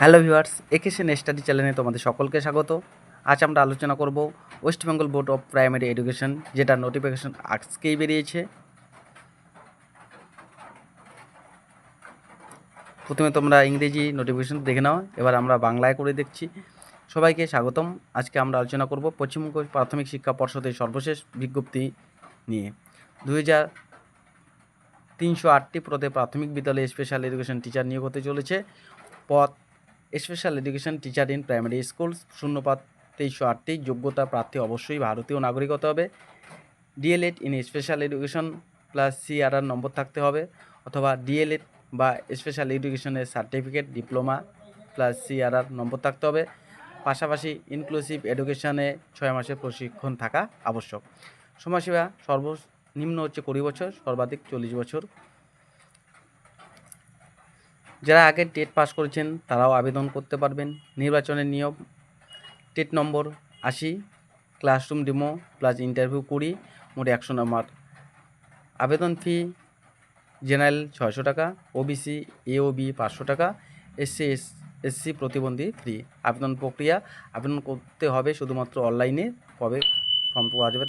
Hello viewers একেশন study চ্যানেলে তোমাদের সকলকে স্বাগত। আজ আমরা আলোচনা করব West Bengal Board of Primary Education, যেটা নোটিফিকেশন আজকেই বেরিয়েছে। প্রথমে তোমরা ইংরেজি নোটিফিকেশন দেখে নাও, এবার আমরা বাংলায় করে দেখছি। সবাইকে স্বাগতম। আজকে আমরা আলোচনা করব পশ্চিমবঙ্গ প্রাথমিক শিক্ষা পর্ষদের সর্বশেষ বিজ্ঞপ্তি নিয়ে। দু হাজার তিনশো আটটি পদে প্রাথমিক বিদ্যালয়ে স্পেশাল এডুকেশন টিচার নিয়োগ হতে চলেছে। পদ special education teacher in primary school শূন্যপাত তেইশশো আটটি, যোগ্যতা প্রার্থী অবশ্যই ভারতীয় নাগরিক হতে হবে। DElEd in special education plus CRR number থাকতে হবে অথবা ডিএলএড বা স্পেশাল এডুকেশনের certificate, diploma plus CRR number থাকতে হবে। পাশাপাশি ইনক্লুসিভ এডুকেশনে ছয় মাসের প্রশিক্ষণ থাকা আবশ্যক। সময়সীমা সর্বনিম্ন হচ্ছে কুড়ি বছর, সর্বাধিক চল্লিশ বছর। যারা আগে টেট পাস করেছেন, তারাও আবেদন করতে পারবেন। নির্বাচনের নিয়ম, টেট নম্বর আশি, ক্লাসরুম ডেমো প্লাস ইন্টারভিউ কুড়ি, মোট একশো নম্বর। আবেদন ফি জেনারেল ছয়শো টাকা ওবিসি এওবি পাঁচশো টাকা এসসি এস এসসি প্রতিবন্ধী ফ্রি আবেদন প্রক্রিয়া, আবেদন করতে হবে শুধুমাত্র অনলাইনে কবে ফর্ম পাওয়া যাবে